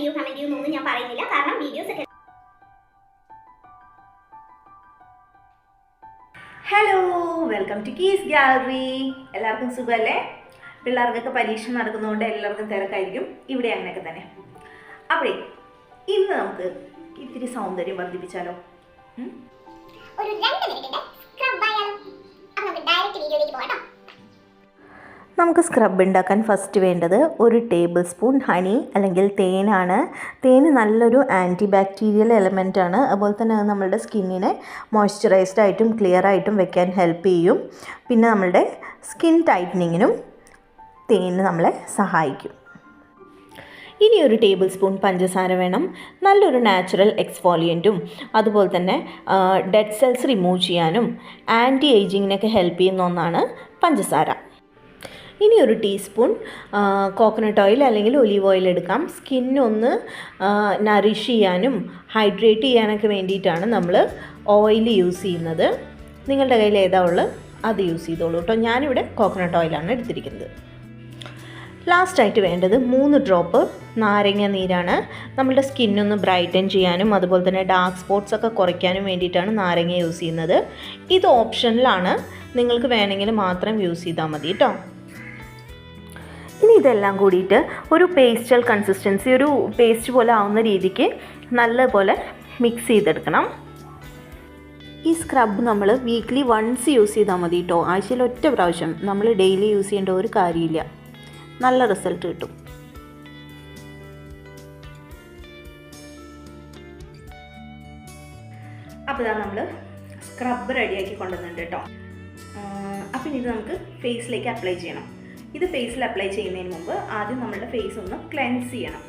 ചെയ്യൂ കമന്റ് ചെയ്യൂ എന്നൊന്നും ഞാൻ പറയുന്നില്ല. കാരണം വീഡിയോസ് ഒക്കെ hello welcome to Kee's gallery എല്ലാവർക്കും സുഖമല്ലേ? പിള്ളേർക്കൊക്കെ പരീക്ഷ നടക്കുന്നതുകൊണ്ട് എല്ലാവർക്കും തിരക്കായിരിക്കും. ഇവിടെ അങ്ങനെയൊക്കെ തന്നെ. അപ്പോഴേ ഇന്ന് നമുക്ക് ഇത്തിരി സൗന്ദര്യം വർദ്ധിപ്പിച്ചാലോ? ഒരു രണ്ട് മിനിറ്റ് സ്ക്രബ് ആയാലും? അപ്പോൾ നമുക്ക് ഡയറക്റ്റ് വീഡിയോയിലേക്ക് പോകാം നമുക്ക് സ്ക്രബ് ഉണ്ടാക്കാൻ ഫസ്റ്റ് വേണ്ടത് ഒരു ടേബിൾ സ്പൂൺ ഹണി അല്ലെങ്കിൽ തേനാണ്. തേൻ നല്ലൊരു ആന്റി ബാക്ടീരിയൽ എലമെന്റ് ആണ്. അതുപോലെ തന്നെ അത് നമ്മളുടെ സ്കിന്നിനെ മോയ്സ്ചറൈസ്ഡ് ആയിട്ടും ക്ലിയർ ആയിട്ടും വെക്കാൻ ഹെൽപ്പ് ചെയ്യും. പിന്നെ നമ്മളുടെ സ്കിൻ ടൈറ്റനിങ്ങിനും തേൻ നമ്മളെ സഹായിക്കും. ഇനി ഒരു ടേബിൾ സ്പൂൺ പഞ്ചസാര വേണം. നല്ലൊരു നാച്ചുറൽ എക്സ്ഫോളിയന്റും അതുപോലെ തന്നെ ഡെഡ് സെൽസ് റിമൂവ് ചെയ്യാനും ആന്റി ഏജിങ്ങിനൊക്കെ ഹെൽപ്പ് ചെയ്യുന്ന ഒന്നാണ് പഞ്ചസാര. ഇനി ഒരു ടീസ്പൂൺ കോക്കനട്ട് ഓയിൽ അല്ലെങ്കിൽ ഒലീവ് ഓയിൽ എടുക്കാം. സ്കിന്നൊന്ന് നറിഷ് ചെയ്യാനും ഹൈഡ്രേറ്റ് ചെയ്യാനൊക്കെ വേണ്ടിയിട്ടാണ് നമ്മൾ ഓയിൽ യൂസ് ചെയ്യുന്നത്. നിങ്ങളുടെ കയ്യിൽ ഏതാ ഉള്ളത്? അത് യൂസ് ചെയ്തോളൂ കേട്ടോ. ഞാനിവിടെ കോക്കനട്ട് ഓയിലാണ് എടുത്തിരിക്കുന്നത്. ലാസ്റ്റായിട്ട് വേണ്ടത് മൂന്ന് ഡ്രോപ്പ് നാരങ്ങ നീരാണ്. നമ്മളുടെ സ്കിന്നൊന്ന് ബ്രൈറ്റൻ ചെയ്യാനും അതുപോലെ തന്നെ ഡാർക്ക് സ്പോട്ട്സ് ഒക്കെ കുറയ്ക്കാനും വേണ്ടിയിട്ടാണ് നാരങ്ങ യൂസ് ചെയ്യുന്നത്. ഇത് ഓപ്ഷനിലാണ് നിങ്ങൾക്ക് വേണമെങ്കിൽ മാത്രം യൂസ് ചെയ്താൽ മതി കേട്ടോ. ഇതെല്ലാം കൂടിയിട്ട് ഒരു പേസ്റ്റൽ കൺസിസ്റ്റൻസി ഒരു പേസ്റ്റ് പോലെ ആവുന്ന രീതിക്ക് നല്ലപോലെ മിക്സ് ചെയ്തെടുക്കണം. ഈ സ്ക്രബ് നമ്മൾ വീക്ക്ലി വൺസ് യൂസ് ചെയ്താൽ മതി കേട്ടോ ആഴ്ചയിൽ ഒറ്റ പ്രാവശ്യം നമ്മൾ ഡെയിലി യൂസ് ചെയ്യേണ്ട ഒരു കാര്യമില്ല. നല്ല റിസൾട്ട് കിട്ടും. അപ്പോൾ ഇതാ നമ്മൾ സ്ക്രബ് റെഡിയാക്കി കൊണ്ടുവന്നിട്ടുണ്ട് കേട്ടോ അപ്പം ഇത് നമുക്ക് ഫേസിലേക്ക് അപ്ലൈ ചെയ്യണം. ഇത് ഫേസിൽ അപ്ലൈ ചെയ്യുന്നതിന് മുമ്പ് ആദ്യം നമ്മളുടെ ഫേസ് ഒന്ന് ക്ലെൻസ് ചെയ്യണം.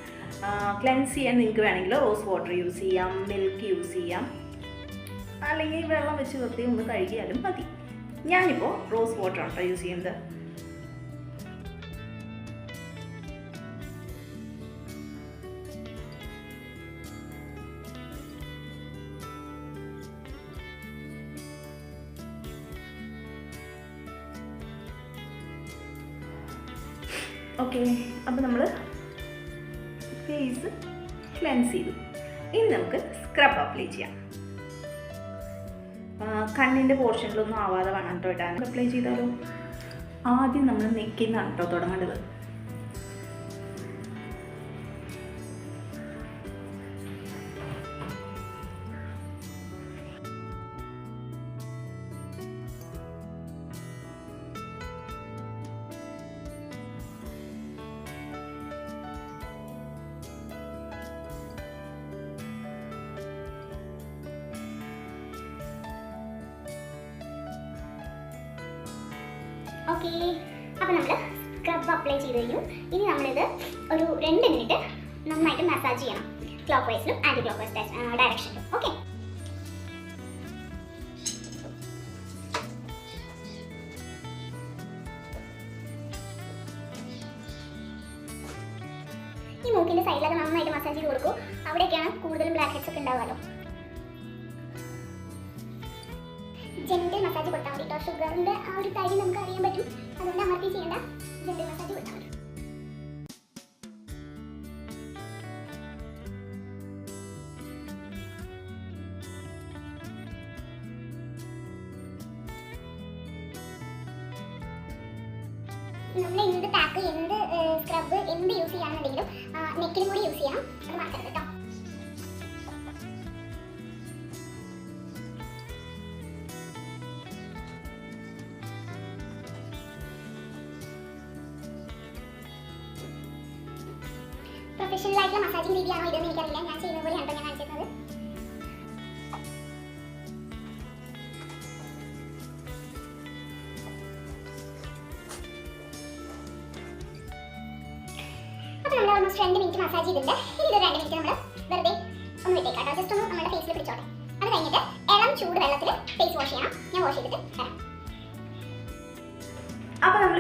ക്ലെൻസ് ചെയ്യാൻ നിങ്ങൾക്ക് വേണമെങ്കിൽ റോസ് വാട്ടർ യൂസ് ചെയ്യാം മിൽക്ക് യൂസ് ചെയ്യാം. അല്ലെങ്കിൽ വെള്ളം വെച്ച് വൃത്തി ഒന്ന് കഴുകിയാലും മതി. ഞാനിപ്പോൾ റോസ് വാട്ടർ ആണ് യൂസ് ചെയ്യുന്നത്. ഓക്കെ അപ്പോൾ നമ്മൾ ഫേസ് ക്ലെൻസ് ചെയ്തു. ഇനി നമുക്ക് സ്ക്രബ് അപ്ലൈ ചെയ്യാം. കണ്ണിന്റെ പോർഷനിലൊന്നും ആവാതെ വേണം കേട്ടോ ഇടാൻ. അപ്ലൈ ചെയ്താലോ? ആദ്യം നമ്മൾ നെക്കിന്നാണ് കേട്ടോ തുടങ്ങേണ്ടത്. ഓക്കെ അപ്പോൾ നമ്മൾ സ്ക്രബ് അപ്ലൈ ചെയ്ത് കഴിഞ്ഞു. ഇനി നമ്മളിത് ഒരു രണ്ട് മിനിറ്റ് നന്നായിട്ട് മസാജ് ചെയ്യണം. ക്ലോക്ക് വൈസിലും ആന്റി ക്ലോക്ക് വൈസ് ഡയറക്ഷനിലും ഓക്കെ ഈ മൂക്കിന്റെ സൈഡിലൊക്കെ നന്നായിട്ട് മസാജ് ചെയ്ത് കൊടുക്കും. അവിടെയൊക്കെയാണ് കൂടുതലും ബ്ലാക്ക് ഹെഡ്സ് ഒക്കെ ഉണ്ടാവുമല്ലോ ജെന്റിൽ മസാജ് കൊടുത്താൽ മതി. കേട്ടോ ഷുഗറിന്റെ ആ ഒരു കാര്യം നമുക്ക് അറിയാൻ പറ്റും. അതുകൊണ്ട് അമർത്തി ചെയ്യേണ്ട ജെന്റിൽ മസാജ് കൊടുത്താൽ മതി. നമ്മൾ എന്ത് പാക്ക് എന്ത് സ്ക്രബ് എന്ത് യൂസ് ചെയ്യാന്നുണ്ടെങ്കിലും നെക്കിലും കൂടി യൂസ് ചെയ്യാം അത് മറക്കരുത് കേട്ടോ. പ്രൊഫഷണൽ ആയിട്ടുള്ള മസാജിങ് രീതിയാണോ ഇതെന്ന് എനിക്കറിയില്ല. ഞാൻ ചെയ്യുന്ന പോലെ കേട്ടോ ഞാൻ കാണിച്ചിരുന്നത്? നമ്മൾ ഓൾമോസ്റ്റ് രണ്ട് മിനിറ്റ് മസാജ് ചെയ്തിട്ടുണ്ട്. ഇനി ഇത് രണ്ട് മിനിറ്റ് നമ്മൾ വെറുതെ ഒന്ന് വിട്ടേക്കാം കേട്ടോ. ജസ്റ്റ് ഒന്ന് നമ്മുടെ ഫേസിൽ പിടിച്ചോട്ടെ. അത് കഴിഞ്ഞിട്ട് ഇളം ചൂട് വെള്ളത്തിൽ ഫേസ് വാഷ് ചെയ്യണം. ഞാൻ വാഷ് ചെയ്തിട്ട് നമ്മൾ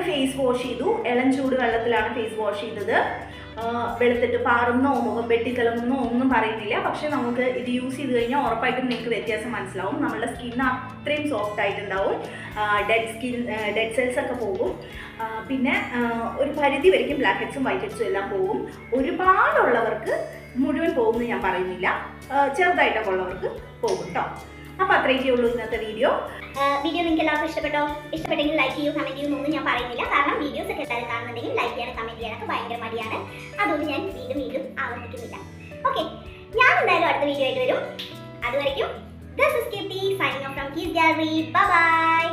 ഫേസ് വാഷ് ചെയ്തു. ഇളം ചൂട് വെള്ളത്തിലാണ് ഫേസ് വാഷ് ചെയ്തത്. വെളുത്തിട്ട് പാറുന്നോ മുഖം വെട്ടിക്കിളങ്ങുന്നോ ഒന്നും പറയുന്നില്ല. പക്ഷെ നമുക്ക് ഇത് യൂസ് ചെയ്ത് കഴിഞ്ഞാൽ ഉറപ്പായിട്ടും നിങ്ങൾക്ക് വ്യത്യാസം മനസ്സിലാവും. നമ്മളുടെ സ്കിൻ അത്രയും സോഫ്റ്റ് ആയിട്ടുണ്ടാവും. ഡെഡ് സ്കിൻ ഡെഡ് സെൽസ് ഒക്കെ പോകും. പിന്നെ ഒരു പരിധി വരയ്ക്കും ബ്ലാക്ക് ഹെഡ്സും വൈറ്റ് ഹെഡ്സും എല്ലാം പോകും. ഒരുപാടുള്ളവർക്ക് മുഴുവൻ പോകുമെന്ന് ഞാൻ പറയുന്നില്ല. ചെറുതായിട്ടൊക്കെ ഉള്ളവർക്ക് പോകും കേട്ടോ അപ്പോൾ അത്രയൊക്കെ ഉള്ളൂ ഇന്നത്തെ വീഡിയോ വീഡിയോ നിങ്ങൾക്ക് എല്ലാവർക്കും ഇഷ്ടപ്പെട്ടോ? ഇഷ്ടപ്പെട്ടെങ്കിൽ ലൈക്ക് ചെയ്യൂ കമന്റ് ചെയ്യൂ ഒന്നും ഞാൻ പറയുന്നില്ല. കാരണം വീഡിയോസ് ഒക്കെ എല്ലാവരും കാണുന്നുണ്ടെങ്കിൽ ലൈക്ക് ചെയ്യാനും കമന്റ് ചെയ്യാനൊക്കെ ഭയങ്കര മടിയാണ്. അതുകൊണ്ട് ഞാൻ വീണ്ടും വീണ്ടും ആവർത്തിക്കുന്നില്ല. ഓക്കെ ഞാൻ എന്തായാലും അടുത്ത വീഡിയോ ആയിട്ട് വരും. അതുവരയ്ക്കും this is Keerthi signing off from Kee's gallery bye bye